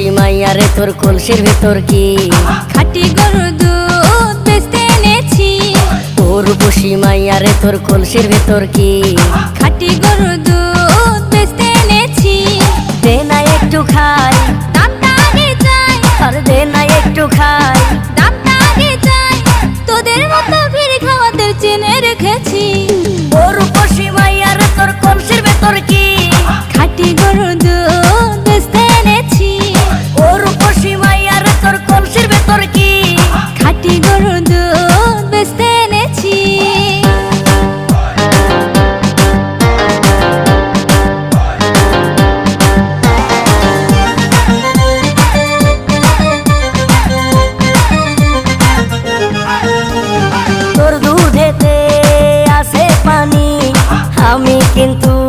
দেশি মাইয়া রে তোর কলসির ভেতর কি? খাটি গরু দুধ বেচতে এনেছি। তোর বসি তোর কলসির কি? খাটি দুধ বেচতে এনেছি। দে না একটু খাই। আর দে না একটু খাই। তোদের মতো ভিড় খাওয়াদের চেনে রেখেছি। আমি কিন্তু